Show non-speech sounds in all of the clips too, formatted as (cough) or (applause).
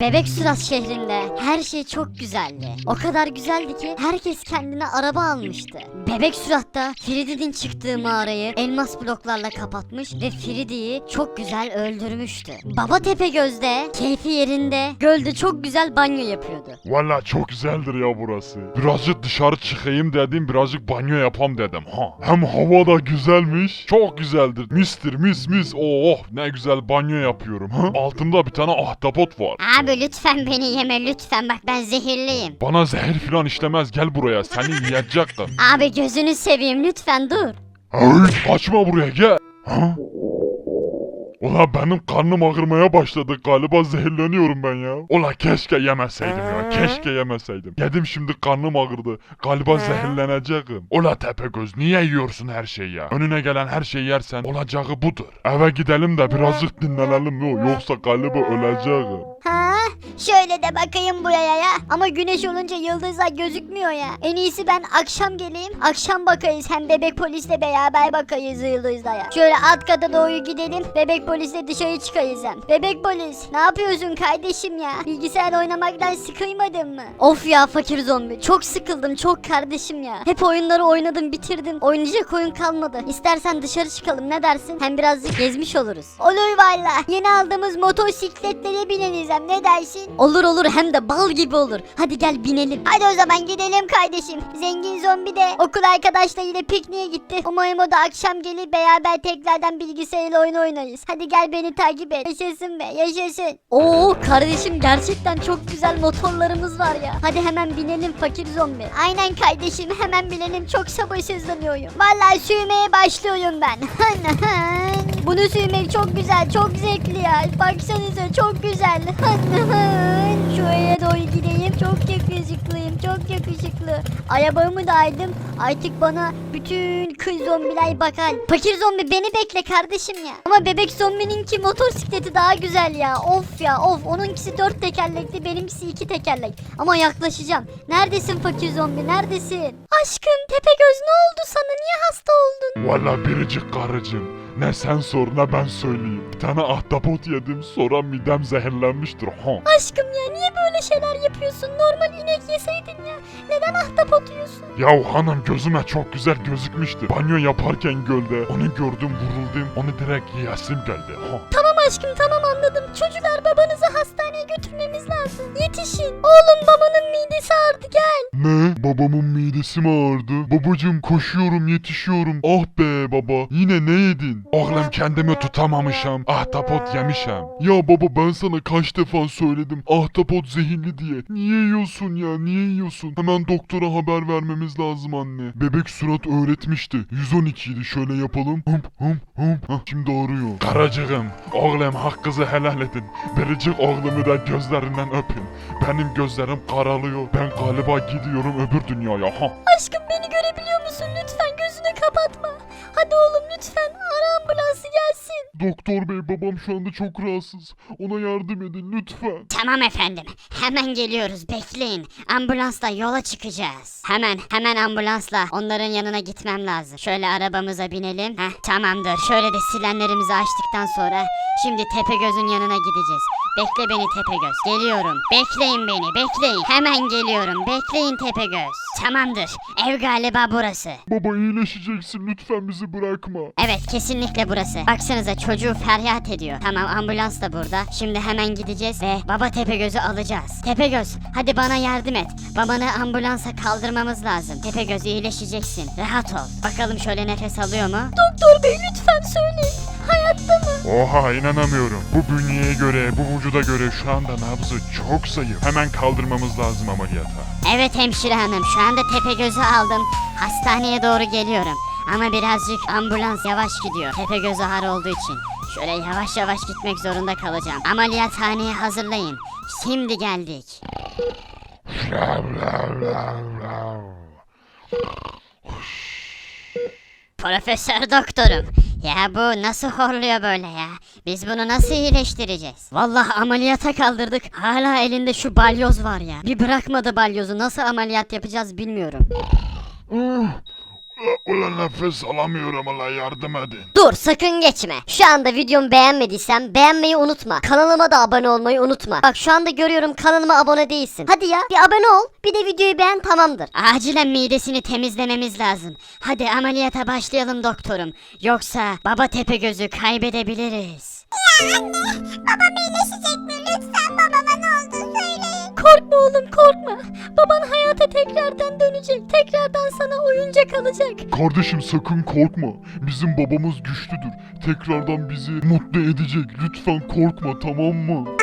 Bebek Surat şehrinde her şey çok güzeldi. O kadar güzeldi ki herkes kendine araba almıştı. Bebek Surat'ta Frida'nın çıktığı mağarayı elmas bloklarla kapatmış ve Frida'yı çok güzel öldürmüştü. Baba Tepegöz'de keyfi yerinde gölde çok güzel banyo yapıyordu. Valla çok güzeldir ya burası. Birazcık dışarı çıkayım dedim birazcık banyo yapam dedim ha. Hem hava da güzelmiş. Çok güzeldir. Mistir mis mis. Oh ne güzel banyo yapıyorum ha. Altımda bir tane ahtapot var. Abi lütfen beni yeme lütfen bak ben zehirliyim. Bana zehir filan işlemez gel buraya seni yiyecektim. Abi gözünü seveyim lütfen dur. Hey, kaçma buraya gel. Ha? Ulan benim karnım ağrımaya başladı galiba zehirleniyorum ben ya. Ulan keşke yemeseydim ya keşke yemeseydim. Yedim şimdi karnım ağrıdı galiba zehirleneceğim. Ula Tepegöz niye yiyorsun her şeyi ya? Önüne gelen her şeyi yersen olacağı budur. Eve gidelim de birazcık dinlenelim yo yoksa galiba öleceğim. Ha, şöyle de bakayım buraya ya. Ama güneş olunca yıldızlar gözükmüyor ya. En iyisi ben akşam geleyim. Akşam bakayız. Hem bebek polisle beraber bakayız yıldızlara. Şöyle alt kata doğru gidelim. Bebek polisle dışarı çıkayız hem. Bebek polis ne yapıyorsun kardeşim ya? Bilgisayar oynamaktan sıkılmadın mı? Of ya fakir zombi. Çok sıkıldım çok kardeşim ya. Hep oyunları oynadım bitirdim. Oynayacak oyun kalmadı. İstersen dışarı çıkalım ne dersin? Hem birazcık gezmiş oluruz. Olur valla. Yeni aldığımız motosikletlere bineriz hem ne dersin? Olur olur hem de bal gibi olur. Hadi gel binelim. Hadi o zaman gidelim kardeşim. Zengin zombi de okul arkadaşlarıyla pikniğe gitti. Umarım o da akşam gelir beraber tekrardan bilgisayarla oyun oynarız. Hadi gel beni takip et. Yaşasın be yaşasın. Oo kardeşim gerçekten çok güzel motorlarımız var ya. Hadi hemen binelim fakir zombi. Aynen kardeşim hemen binelim çok sabırsızlanıyorum. Vallahi sürmeye başlıyorum ben. (laughs) Bunu sürmek çok güzel çok zevkli ya. Baksanıza çok güzel. (laughs) Şuraya doğru gideyim. Çok yakışıklıyım. Çok yakışıklı. Arabamı da aldım. Artık bana bütün kız zombiler bakar. Fakir zombi beni bekle kardeşim ya. Ama bebek zombininki motosikleti daha güzel ya. Of ya of. Onunkisi dört tekerlekli benimkisi iki tekerlek. Ama yaklaşacağım. Neredesin fakir zombi neredesin? Aşkım Tepegöz ne oldu sana? Niye hasta oldun? Valla biricik karıcığım. Ne sen sor ne ben söyleyeyim. Bir tane ahtapot yedim sonra midem zehirlenmiştir ha. Aşkım ya niye böyle şeyler yapıyorsun? Normal inek yeseydin ya. Neden ahtapot yiyorsun? Ya hanım gözüme çok güzel gözükmüştü. Banyo yaparken gölde onu gördüm vuruldum onu direkt yiyesim geldi ha. Tamam aşkım tamam anladım. Çocuklar babanızı hastaneye götürmemiz lazım. Yetişin. Oğlum babanın midesi ağrıdı gel. Ne? Babamın midesi mi ağrıdı? Babacım koşuyorum yetişiyorum. Ah be baba yine ne yedin? Oğlum kendimi tutamamışım. Ahtapot yemişim. Ya baba ben sana kaç defa söyledim ahtapot zehirli diye. Niye yiyorsun ya niye yiyorsun? Hemen doktora haber vermemiz lazım anne. Bebek surat öğretmişti. 112 idi şöyle yapalım. Hım hım hım. Hah, şimdi arıyor. Karacığım oğlum hakkınızı helal edin. Biricik oğlumu da gözlerinden öpün. Benim gözlerim karalıyor. Ben galiba gidiyorum öbür dünyaya. Ha. Aşkım beni görebiliyor musun? Lütfen gözünü kapatma. Hadi oğlum lütfen ara ambulansı gelsin. Doktor bey babam şu anda çok rahatsız. Ona yardım edin lütfen. Tamam efendim. Hemen geliyoruz. Bekleyin. Ambulansla yola çıkacağız. Hemen hemen ambulansla onların yanına gitmem lazım. Şöyle arabamıza binelim. Heh tamamdır. Şöyle de silenlerimizi açtıktan sonra şimdi Tepegöz'ün yanına gideceğiz. Bekle beni Tepegöz. Geliyorum. Bekleyin beni. Bekleyin. Hemen geliyorum. Bekleyin Tepegöz. Tamamdır. Ev galiba burası. Baba iyileşeceksin lütfen bizi bırakma. Evet kesinlikle burası. Baksanıza çocuğu feryat ediyor. Tamam ambulans da burada. Şimdi hemen gideceğiz ve baba Tepegöz'ü alacağız. Tepegöz hadi bana yardım et. Babanı ambulansa kaldırmamız lazım. Tepegöz iyileşeceksin. Rahat ol. Bakalım şöyle nefes alıyor mu? Doktor bey lütfen söyleyin. Hayatta mı? Oha inanamıyorum. Bu bünyeye göre, bu vücuda göre şu anda nabzı çok zayıf. Hemen kaldırmamız lazım ameliyata. Evet hemşire hanım şu anda Tepegöz'ü aldım. Hastaneye doğru geliyorum. Ama birazcık ambulans yavaş gidiyor. Tepegöz ağır olduğu için. Şöyle yavaş yavaş gitmek zorunda kalacağım. Ameliyathaneye hazırlayın. Şimdi geldik. Profesör doktorum. Ya bu nasıl horluyor böyle ya? Biz bunu nasıl iyileştireceğiz? Vallahi ameliyata kaldırdık. Hala elinde şu balyoz var ya. Bir bırakmadı balyozu. Nasıl ameliyat yapacağız bilmiyorum. Ulan nefes alamıyorum Allah yardım edin. Dur sakın geçme. Şu anda videomu beğenmediysen beğenmeyi unutma. Kanalıma da abone olmayı unutma. Bak şu anda görüyorum kanalıma abone değilsin. Hadi ya bir abone ol. Bir de videoyu beğen tamamdır. Acilen midesini temizlememiz lazım. Hadi ameliyata başlayalım doktorum. Yoksa baba tepe gözü kaybedebiliriz. Babam iyileşecek mi? Lütfen babama ne oldu söyleyin. Korkma oğlum korkma. Baban hayata tekrardan dönecek. Tekrardan sana oyuncak alacak. Kardeşim sakın korkma. Bizim babamız güçlüdür. Tekrardan bizi mutlu edecek. Lütfen korkma tamam mı?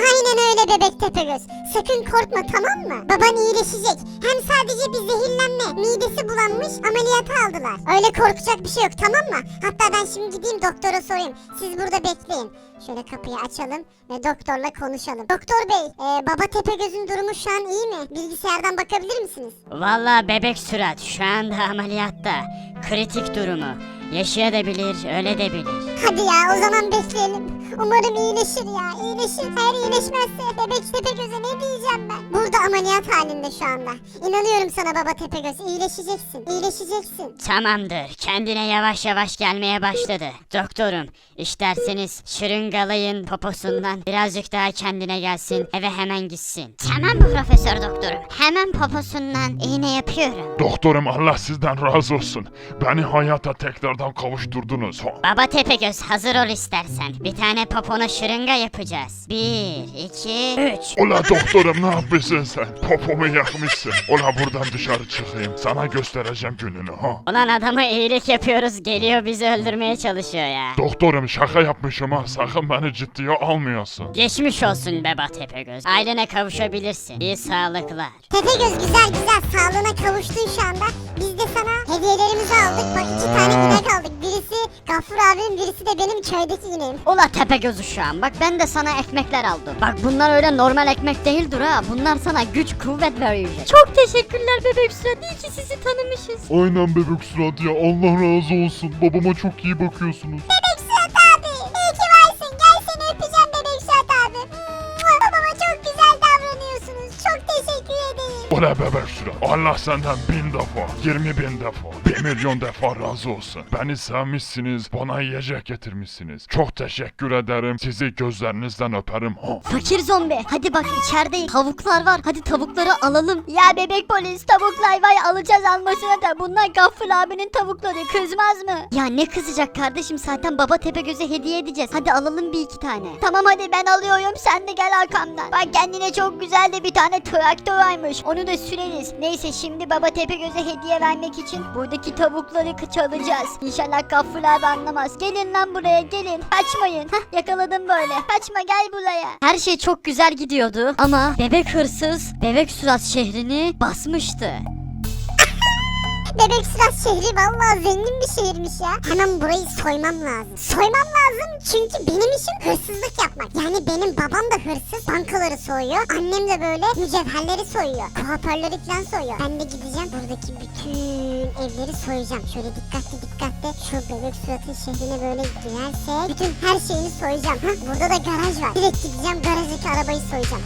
Bebek Tepegöz. Sakın korkma tamam mı? Baban iyileşecek. Hem sadece bir zehirlenme, midesi bulanmış ameliyata aldılar. Öyle korkacak bir şey yok tamam mı? Hatta ben şimdi gideyim doktora sorayım. Siz burada bekleyin. Şöyle kapıyı açalım ve doktorla konuşalım. Doktor bey, e, baba Tepegöz'ün durumu şu an iyi mi? Bilgisayardan bakabilir misiniz? Vallahi bebek surat şu anda ameliyatta. Kritik durumu. Yaşayabilir, öyle de bilir. Hadi ya o zaman bekleyelim. Umarım iyileşir ya. İyileşir. Eğer iyileşmezse bebek Tepegöz'e ne diyeceğim ben? Burada ameliyat halinde şu anda. İnanıyorum sana baba Tepegöz. İyileşeceksin. İyileşeceksin. Tamamdır. Kendine yavaş yavaş gelmeye başladı. Doktorum, isterseniz şırıngalayın poposundan birazcık daha kendine gelsin. Eve hemen gitsin. Tamam profesör doktorum. Hemen poposundan iğne yapıyorum. Doktorum Allah sizden razı olsun. Beni hayata tekrardan kavuşturdunuz. Baba Tepegöz hazır ol istersen. Bir tane popona şırınga yapacağız. Bir, iki, üç. Ula doktorum ne yapmışsın sen? Popomu yakmışsın. Ula buradan dışarı çıkayım. Sana göstereceğim gününü ha. Ulan adama iyilik yapıyoruz geliyor bizi öldürmeye çalışıyor ya. Doktorum şaka yapmışım ha. Sakın beni ciddiye almıyorsun. Geçmiş olsun beba Tepegöz. Ailene kavuşabilirsin. İyi sağlıklar. Tepegöz güzel güzel sağlığına kavuştun şu anda. Biz de sana hediyelerimizi aldık. Bak iki tane inek aldık. Birisi Gaffur abim birisi de benim köydeki ineğim. Ula Tepegöz'ü şu an. Bak ben de sana ekmekler aldım. Bak bunlar öyle normal ekmek değildir ha. Bunlar sana güç kuvvet verecek. Çok teşekkürler bebek surat. İyi ki sizi tanımışız. Aynen bebek surat ya. Allah razı olsun. Babama çok iyi bakıyorsunuz. Bebek Ula bebek surat. Allah senden bin defa, yirmi bin defa, bir milyon defa razı olsun. Beni sevmişsiniz, bana yiyecek getirmişsiniz. Çok teşekkür ederim. Sizi gözlerinizden öperim ha. Fakir zombi. Hadi bak içeride tavuklar var. Hadi tavukları alalım. Ya bebek polis tavuklar var alacağız almasına da. Bunlar Gaffıl abinin tavukları kızmaz mı? Ya ne kızacak kardeşim zaten baba Tepegöz'e hediye edeceğiz. Hadi alalım bir iki tane. Tamam hadi ben alıyorum sen de gel arkamdan. Bak kendine çok güzel de bir tane traktör varmış. Onu da süreriz. Neyse şimdi baba Tepegöz'e hediye vermek için buradaki tavukları çalacağız. İnşallah Gaffıl abi anlamaz. Gelin lan buraya gelin. Kaçmayın. Hah yakaladım böyle. Kaçma gel buraya. Her şey çok güzel gidiyordu ama bebek hırsız bebek surat şehrini basmıştı. Bebek Suat şehri vallahi zengin bir şehirmiş ya. Hemen burayı soymam lazım. Soymam lazım çünkü benim işim hırsızlık yapmak. Yani benim babam da hırsız bankaları soyuyor. Annem de böyle mücevherleri soyuyor. Kuaförleri falan soyuyor. Ben de gideceğim buradaki bütün evleri soyacağım. Şöyle dikkatli dikkatli şu bebek suratın şehrine böyle girersek bütün her şeyini soyacağım. Hah, burada da garaj var. Direkt gideceğim garajdaki arabayı soyacağım.